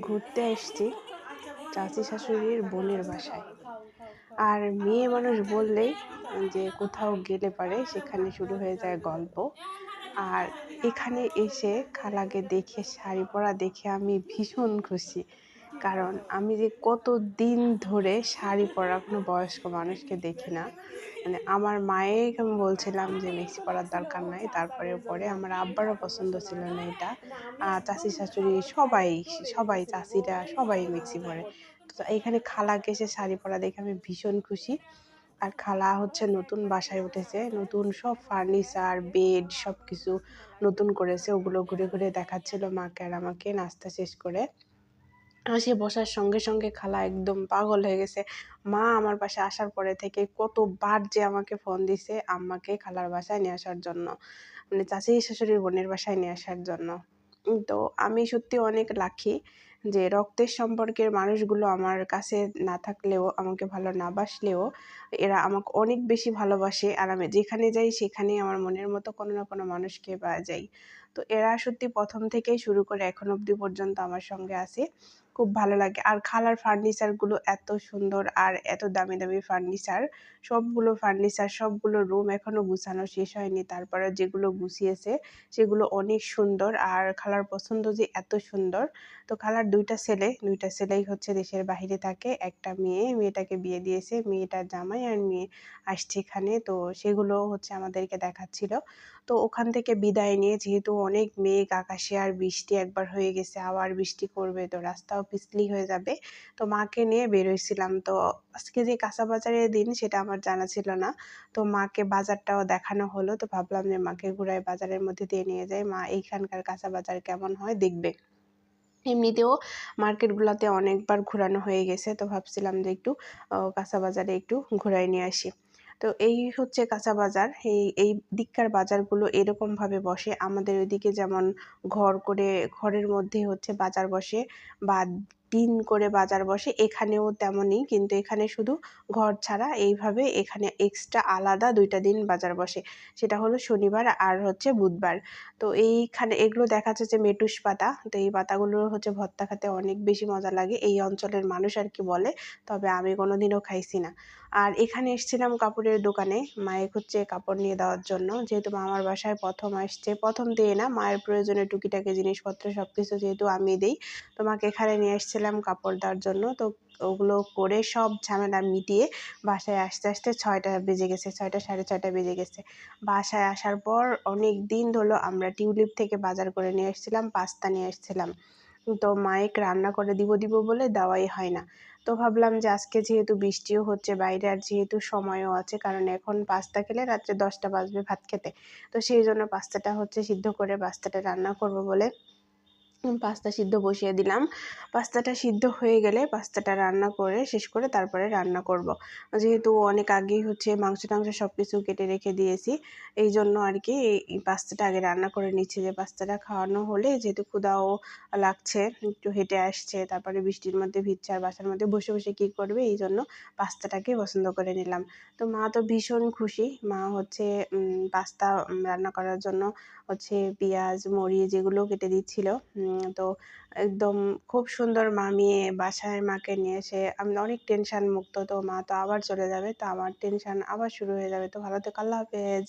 ঘুরতে এসছি চাচি শাশুড়ির বোনের বাসায়। আর মেয়ে মানুষ বললেই যে কোথাও গেলে পারে সেখানে শুরু হয়ে যায় গল্প। আর এখানে এসে খালাকে দেখে শাড়ি পরা দেখে আমি ভীষণ খুশি। কারণ আমি যে কত দিন ধরে শাড়ি পরা কোনো বয়স্ক মানুষকে দেখি না। মানে আমার মায়ের আমি বলছিলাম যে মেক্সি পরার দরকার নাই, তারপরে পরে আমার আব্বারও পছন্দ ছিল না এটা। চাচি শাশুড়ি সবাই সবাই চাচিরা সবাই মেক্সি পরে। তো এখানে খালাকে এসে শাড়ি পরা দেখে আমি ভীষণ খুশি। আর খালা হচ্ছে নতুন বাসায় উঠেছে, নতুন সব ফার্নিচার, বেড সব কিছু নতুন করেছে। ওগুলো ঘুরে ঘুরে দেখাচ্ছিল মাকে আর আমাকে, নাস্তা শেষ করে। আসে বসার সঙ্গে সঙ্গে খালা একদম পাগল হয়ে গেছে। মা আমার পাশে আসার পরে থেকে কতবার যে আমাকে ফোন দিছে আম্মাকে খালার বাসায় নিয়ে আসার জন্য মানে চাচি শাশুড়ির বোনের বাসায় নিয়ে আসার জন্য। তো আমি সত্যি অনেক লাকি যে রক্তের সম্পর্কের মানুষগুলো আমার কাছে না থাকলেও, আমাকে ভালো না বাসলেও এরা আমাকে অনেক বেশি ভালোবাসে আর আমি যেখানে যাই সেখানেই আমার মনের মতো কোনো না কোনো মানুষকে পাওয়া যায়। তো এরা সত্যি প্রথম থেকেই শুরু করে এখন অবধি পর্যন্ত আমার সঙ্গে আছে। খুব ভালো লাগে। আর খালার ফার্নিচারগুলো এত সুন্দর আর এত দামি দামি ফার্নিচার সবগুলো ফার্নিচার সবগুলো রুম এখনও গুছানো শেষ হয়নি। তারপরে যেগুলো গুছিয়েছে, সেগুলো অনেক সুন্দর। আর খালার পছন্দ যে এত সুন্দর। তো খালার দুইটা ছেলে, দুইটা ছেলেই হচ্ছে দেশের বাহিরে থাকে। একটা মেয়ে, মেয়েটাকে বিয়ে দিয়েছে। মেয়েটার জামাই আর মেয়ে আসছে এখানে। তো সেগুলো হচ্ছে আমাদেরকে দেখাচ্ছিল। তো ওখান থেকে বিদায় নিয়ে যেহেতু অনেক মেঘ, আকাশে আর বৃষ্টি একবার হয়ে গেছে, আবার বৃষ্টি করবে, তো রাস্তাও পিছলি হয়ে যাবে। তো মাকে নিয়ে বেরোইছিলাম। তো আজকে যে কাঁচা বাজারের দিন, সেটা আমার জানা ছিল না। তো মাকে বাজারটাও দেখানো হলো। তো ভাবলাম যে মাকে ঘুরায় বাজারের মধ্যে দিয়ে নিয়ে যাই। মা, এইখানকার কাঁচা বাজার কেমন হয়? দেখবে। এমনিতেও মার্কেটগুলোতে অনেকবার ঘোরানো হয়ে গেছে। তো ভাবছিলাম যে একটু কাঁচা বাজারে একটু ঘুরাই নিয়ে আসি। তো এই হচ্ছে কাঁচা বাজার। এই এই দিককার বাজারগুলো এরকমভাবে বসে। আমাদের ওইদিকে যেমন ঘর করে, ঘরের মধ্যে হচ্ছে বাজার বসে বা দিন করে বাজার বসে, এখানেও তেমনই। কিন্তু এখানে শুধু ঘর ছাড়া এইভাবে এখানে এক্সট্রা আলাদা দুইটা দিন বাজার বসে। সেটা হলো শনিবার আর হচ্ছে বুধবার। তো এইখানে এগুলো দেখা যাচ্ছে যে মেটুস পাতা। তো এই পাতাগুলো হচ্ছে ভর্তা খেতে অনেক বেশি মজা লাগে। এই অঞ্চলের মানুষ আর কি বলে। তবে আমি কোনো দিনও খাইছি না। আর এখানে এসেছিলাম কাপড়ের দোকানে। মায়ের হচ্ছে কাপড় নিয়ে দেওয়ার জন্য। যেহেতু মামার বাসায় প্রথম আসছে, প্রথম দিয়ে না মায়ের প্রয়োজনে টুকিটাকি জিনিসপত্র সব কিছু যেহেতু আমি দিই, তো মাকে এখানে নিয়ে এসেছিলাম কাপড় দেওয়ার জন্য। তো ওগুলো করে সব ঝামেলা মিটিয়ে বাসায় আসতে আসতে ছয়টা বেজে গেছে, ছয়টা সাড়ে ছয়টা বেজে গেছে। বাসায় আসার পর অনেক দিন ধরলো আমরা টিউলিপ থেকে বাজার করে নিয়ে এসেছিলাম, পাস্তা নিয়ে এসেছিলাম। তো মায়েকে রান্না করে দিব দিব বলে দেওয়াই হয় না। তো ভাবলাম যে আজকে যেহেতু বৃষ্টিও হচ্ছে, বাইরে আর যেহেতু সময়ও আছে, কারণ এখন পাস্তা খেলে রাত্রে দশটা বাজবে ভাত খেতে। তো সেই জন্য পাস্তাটা হচ্ছে সিদ্ধ করে পাস্তাটা রান্না করব বলে পাস্তা সিদ্ধ বসিয়ে দিলাম পাস্তাটা সিদ্ধ হয়ে গেলে পাস্তাটা রান্না করে শেষ করে তারপরে রান্না করব। যেহেতু অনেক আগেই হচ্ছে মাংস টাংস সব কিছু কেটে রেখে দিয়েছি, এই জন্য আর কি এই পাস্তাটা আগে রান্না করে নিচ্ছি যে পাস্তাটা খাওয়ানো হলে যেহেতু ক্ষুদাও লাগছে, একটু হেঁটে আসছে, তারপরে বৃষ্টির মধ্যে ভিজছে আর বাসার মধ্যে বসে বসে কী করবে, এই জন্য পাস্তাটাকে পছন্দ করে নিলাম তো মা তো ভীষণ খুশি, মা হচ্ছে পাস্তা রান্না করার জন্য হচ্ছে পেঁয়াজ, মরিচ, যেগুলো কেটে দিচ্ছিল তো একদম খুব সুন্দর মামিয়ে বাসায় মাকে নিয়ে এসে আমি, অনেক টেনশন মুক্ত। তো মা তো আবার চলে যাবে, তো আমার টেনশন আবার শুরু হয়ে যাবে। তো ভালো থেকো, আল্লাহ হাফেজ।